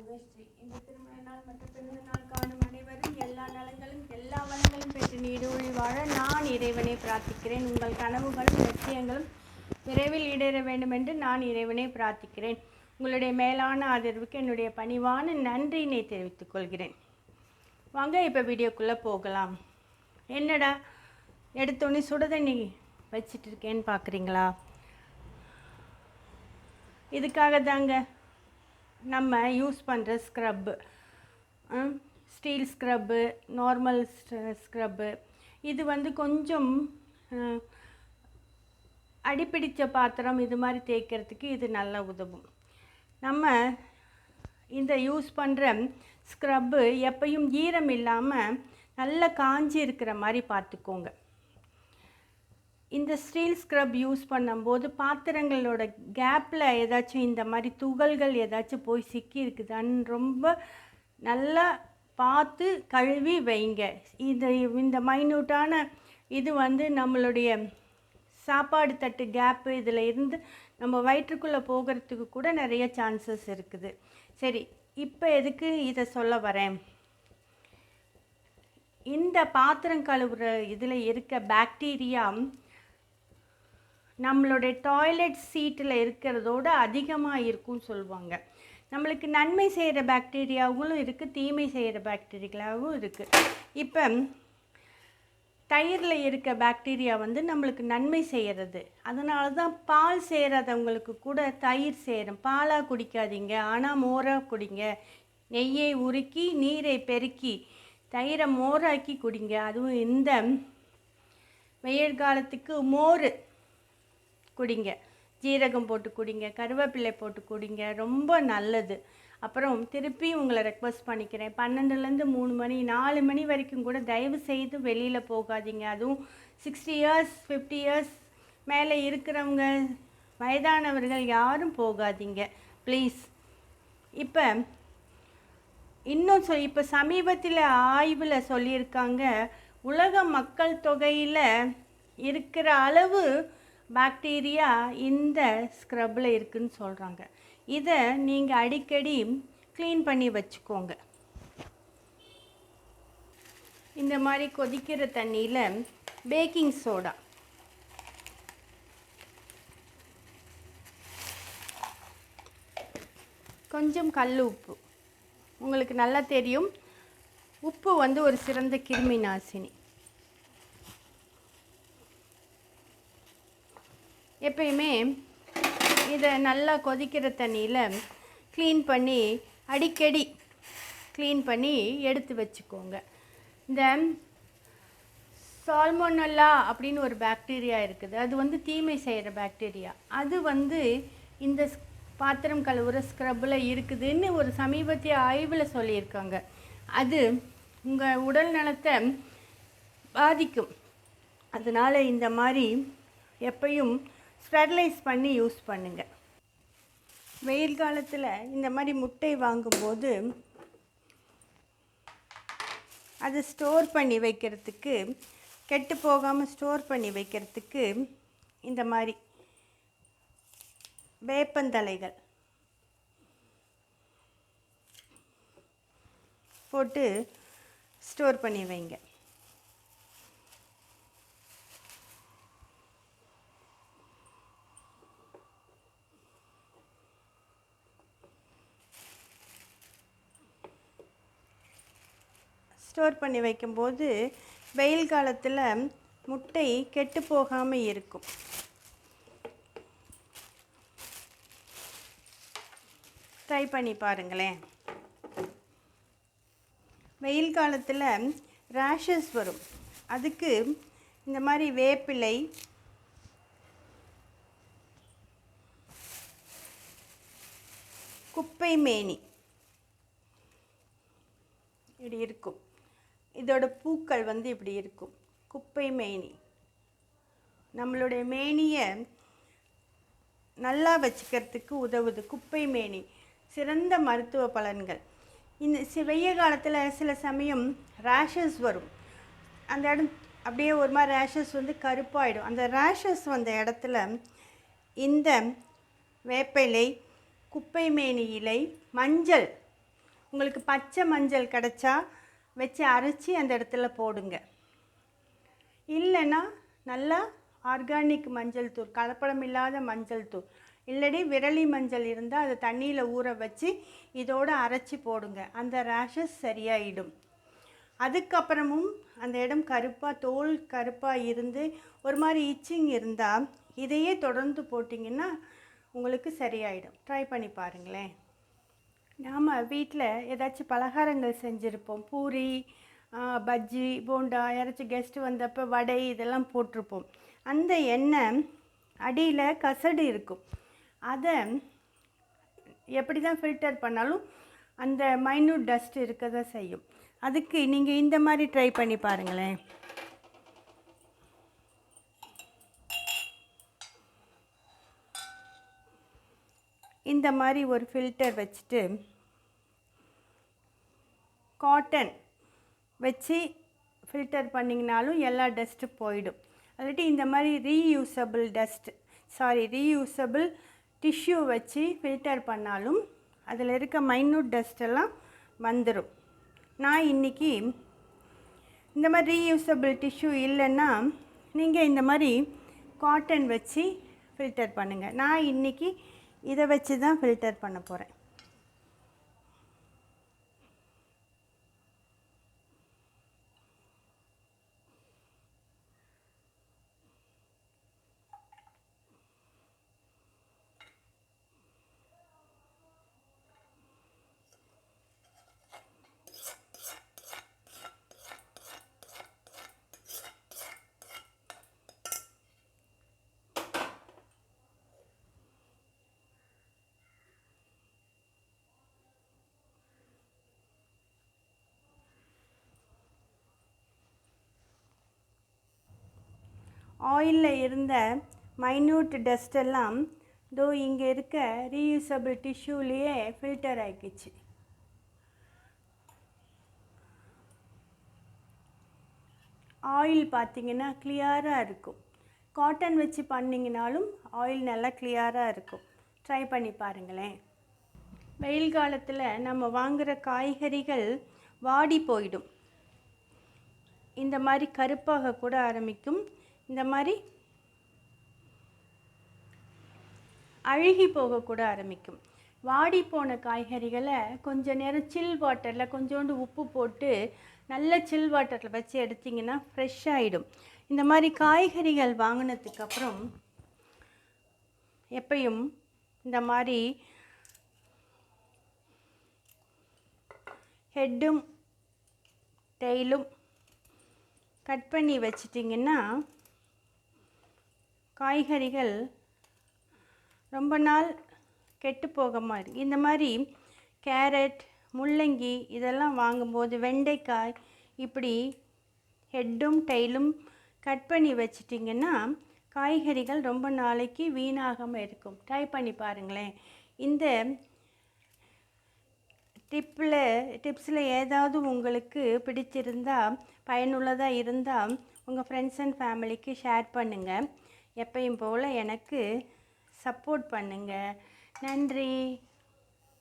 மங்கஸ்ரீ இந்த திருமண நாள் மற்றும் பிறந்த நாள் காணும் அனைவரும் எல்லா நலங்களும் எல்லா வளங்களும் பெற்று நீடூழி வாழ நான் இறைவனை பிரார்த்திக்கிறேன். உங்கள் கனவுகளும் லட்சியங்களும் விரைவில் ஈடேற வேண்டும் என்று நான் இறைவனை பிரார்த்திக்கிறேன். உங்களுடைய மேலான ஆதரவுக்கு என்னுடைய பணிவான நன்றியினை தெரிவித்துக் கொள்கிறேன். வாங்க இப்போ வீடியோக்குள்ளே போகலாம். என்னடா எடுத்தோடனே சுடுதண்ணி வச்சிட்டு இருக்கேன்னு பார்க்குறீங்களா இதுக்காக தாங்க நம்ம யூஸ் பண்ணுற scrub steel scrub normal scrub இது வந்து கொஞ்சம் அடிப்பிடித்த பாத்திரம் இது மாதிரி தேய்க்கிறதுக்கு இது நல்லா உதவும். நம்ம இந்த யூஸ் பண்ணுற ஸ்க்ரப்பு எப்பையும் ஈரம் இல்லாமல் நல்லா காஞ்சி இருக்கிற மாதிரி பார்த்துக்கோங்க. இந்த ஸ்டீல் ஸ்க்ரப் யூஸ் பண்ணும்போது பாத்திரங்களோட கேப்பில் ஏதாச்சும் இந்த மாதிரி துகள்கள் ஏதாச்சும் போய் சிக்கி இருக்குதான்னு ரொம்ப நல்லா பார்த்து கழுவி வைங்க. இது இந்த மைன்யூட்டான இது வந்து நம்மளுடைய சாப்பாடு தட்டு கேப்பு இதில் இருந்து நம்ம வயிற்றுக்குள்ளே போகிறதுக்கு கூட நிறைய சான்சஸ் இருக்குது. சரி இப்போ எதுக்கு இதை சொல்ல வரேன்? இந்த பாத்திரம் கழுவுற இதில் இருக்க பாக்டீரியா நம்மளுடைய டாய்லெட் சீட்டில் இருக்கிறதோட அதிகமாக இருக்கும்னு சொல்லுவாங்க. நம்மளுக்கு நன்மை செய்கிற பாக்டீரியாவும் இருக்குது தீமை செய்கிற பாக்டீரியாவும் இருக்குது இப்போ தயிரில் இருக்க பாக்டீரியா வந்து நம்மளுக்கு நன்மை செய்கிறது அதனால தான் பால் செய்கிறதவங்களுக்கு கூட தயிர் சேரும். பாலாக குடிக்காதீங்க ஆனால் மோராக குடிங்க. நெய்யை உருக்கி நீரை பெருக்கி தயிரை மோராக்கி குடிங்க. அதுவும் இந்த வெயில் காலத்துக்கு மோர் குடிங்க. ஜீரகம் போட்டு குடிங்க கருவேப்பிலை போட்டு குடிங்க ரொம்ப நல்லது. அப்புறம் திருப்பி உங்களை ரெக்வஸ்ட் பண்ணிக்கிறேன். பன்னெண்டுலேருந்து மூணு மணி நாலு மணி வரைக்கும் கூட தயவு செய்து வெளியில் போகாதீங்க. அதுவும் சிக்ஸ்டி இயர்ஸ் ஃபிஃப்டி இயர்ஸ் மேலே இருக்கிறவங்க வயதானவர்கள் யாரும் போகாதீங்க. ப்ளீஸ் இப்போ இன்னும் சொல் இப்போ சமீபத்தில் ஆய்வில் சொல்லியிருக்காங்க உலக மக்கள் தொகையில் இருக்கிற அளவு பாக்டீரியா இந்த ஸ்க்ரப்பில் இருக்குதுன்னு சொல்கிறாங்க இதை நீங்கள் அடிக்கடி க்ளீன் பண்ணி வச்சுக்கோங்க. இந்த மாதிரி கொதிக்கிற தண்ணியில் பேக்கிங் சோடா கொஞ்சம் கல் உப்பு. உங்களுக்கு நல்லா தெரியும். உப்பு வந்து ஒரு சிறந்த கிருமி நாசினி எப்பயுமே இதை நல்லா கொதிக்கிற தண்ணியில் க்ளீன் பண்ணி அடிக்கடி க்ளீன் பண்ணி எடுத்து வச்சுக்கோங்க. இந்த சால்மோனல்லா அப்படின்னு ஒரு பாக்டீரியா இருக்குது. அது வந்து தீமை செய்கிற பாக்டீரியா அது வந்து இந்த ஸ்- பாத்திரம் கழுவுற ஸ்க்ரப்பில் இருக்குதுன்னு ஒரு சமீபத்திய ஆய்வில் சொல்லியிருக்காங்க. அது உங்கள் உடல் நலத்தை பாதிக்கும். அதனால் இந்த மாதிரி எப்பையும் ஸ்டெர்லைஸ் பண்ணி யூஸ் பண்ணுங்கள் வெயில் காலத்தில் இந்த மாதிரி முட்டை வாங்கும்போது அதை ஸ்டோர் பண்ணி வைக்கிறதுக்கு கெட்டு போகாமல் ஸ்டோர் பண்ணி வைக்கிறதுக்கு இந்த மாதிரி வேப்பந்தலைகள் போட்டு ஸ்டோர் பண்ணி வைங்க. ஸ்டோர் பண்ணி வைக்கும்போது வெயில் காலத்தில் முட்டை கெட்டு போகாமல் இருக்கும். ட்ரை பண்ணி பாருங்களேன். வெயில் காலத்தில் ரேஷஸ் வரும். அதுக்கு இந்த மாதிரி வேப்பிலை குப்பை மேனி இப்படி இருக்கும். இதோட பூக்கள் வந்து இப்படி இருக்கும். குப்பை மேனி. நம்மளுடைய மேனியை நல்லா வச்சுக்கிறதுக்கு உதவுது குப்பை மேனி. சிறந்த மருத்துவ பலன்கள். இந்த வெய்ய காலத்தில் சில சமயம் ரேஷஸ் வரும். அந்த இடம் அப்படியே ஒரு மாதிரி ரேஷஸ் வந்து கருப்பாயிடும். அந்த ரேஷஸ் வந்த இடத்துல இந்த வேப்பிலை குப்பை மேனி இலை மஞ்சள். உங்களுக்கு பச்சை மஞ்சள் கிடச்சா வச்சு அரைச்சி அந்த இடத்துல போடுங்க. இல்லைன்னா நல்லா ஆர்கானிக் மஞ்சள் தூள் கலப்படம் இல்லாத மஞ்சள் தூள் இல்லடி விரலி மஞ்சள் இருந்தால் அதை தண்ணியில் ஊற வச்சு இதோடு அரைச்சி போடுங்க. அந்த ரேஷஸ் சரியாயிடும். அதுக்கப்புறமும் அந்த இடம் கருப்பாக தோல் கருப்பாக இருந்து ஒரு மாதிரி இச்சிங் இருந்தால் இதையே தொடர்ந்து போட்டிங்கன்னா உங்களுக்கு சரியாயிடும். ட்ரை பண்ணி பாருங்களேன். நாம் வீட்டில் ஏதாச்சும் பலகாரங்கள் செஞ்சுருப்போம். பூரி பஜ்ஜி போண்டா யாராச்சும் கெஸ்ட்டு வந்தப்போ வடை இதெல்லாம் போட்டிருப்போம். அந்த எண்ணெய் அடியில் கசடு இருக்கும். அதை எப்படி தான் ஃபில்டர் பண்ணாலும் அந்த மைன்யூட் டஸ்ட் இருக்க தான் செய்யும். அதுக்கு நீங்கள் இந்த மாதிரி ட்ரை பண்ணி பாருங்களேன். இந்த மாதிரி ஒரு ஃபில்டர் வச்சுட்டு காட்டன் வச்சு ஃபில்டர் பண்ணிங்கனாலும் எல்லா டஸ்ட்டும் போயிடும். அல்லாட்டி இந்த மாதிரி reusable dust sorry reusable tissue வச்சு ஃபில்டர் பண்ணாலும் அதில் இருக்க மைன்யூட் டஸ்ட்டெல்லாம் வந்துடும் நான் இன்றைக்கி இந்த மாதிரி ரீயூசபிள் டிஷ்யூ இல்லைன்னா நீங்கள் இந்த மாதிரி காட்டன் வச்சு ஃபில்டர் பண்ணுங்கள் நான் இன்றைக்கி இதை வச்சு தான் ஃபில்டர் பண்ண போகிறேன் ஆயிலில் இருந்த மைன்யூட் டஸ்ட் எல்லாம் தோ இங்கே இருக்க ரீயூசபிள் டிஷ்யூலேயே ஃபில்டர் ஆகிக்கிச்சு ஆயில் பார்த்தீங்கன்னா கிளியராக இருக்கும். காட்டன் வச்சு பண்ணிங்கனாலும் ஆயில் நல்லா கிளியராக இருக்கும். ட்ரை பண்ணி பாருங்களேன். வெயில் காலத்தில் நம்ம வாங்குகிற காய்கறிகள் வாடி போயிடும். இந்த மாதிரி கருப்பாக கூட ஆரம்பிக்கும். இந்த மாதிரி அழுகி போகக்கூட ஆரம்பிக்கும். வாடி போன காய்கறிகளை கொஞ்ச நேரம் சில் வாட்டரில் கொஞ்சோண்டு உப்பு போட்டு நல்ல சில் வாட்டரில் வச்சு எடுத்திங்கன்னா ஃப்ரெஷ் ஆகிடும் இந்த மாதிரி காய்கறிகள் வாங்கினதுக்கப்புறம் எப்பயும் இந்த மாதிரி ஹெட்டும் டெய்லும் கட் பண்ணி வச்சிட்டிங்கன்னா காய்கறிகள் ரொம்ப நாள் கெட்டு போக மாதிரி. இந்த மாதிரி கேரட் முள்ளங்கி இதெல்லாம் வாங்கும்போது வெண்டைக்காய் இப்படி ஹெட்டும் டெய்லும் கட் பண்ணி வச்சிட்டிங்கன்னா காய்கறிகள் ரொம்ப நாளைக்கு வீணாகாமல் இருக்கும். ட்ரை பண்ணி பாருங்களேன். இந்த டிப்பில் டிப்ஸில் ஏதாவது உங்களுக்கு பிடிச்சிருந்தா பயனுள்ளதாக இருந்தால் உங்கள் ஃப்ரெண்ட்ஸ் அண்ட் ஃபேமிலிக்கு ஷேர் பண்ணுங்கள் எப்பையும் போல் எனக்கு சப்போர்ட் பண்ணுங்கள் நன்றி.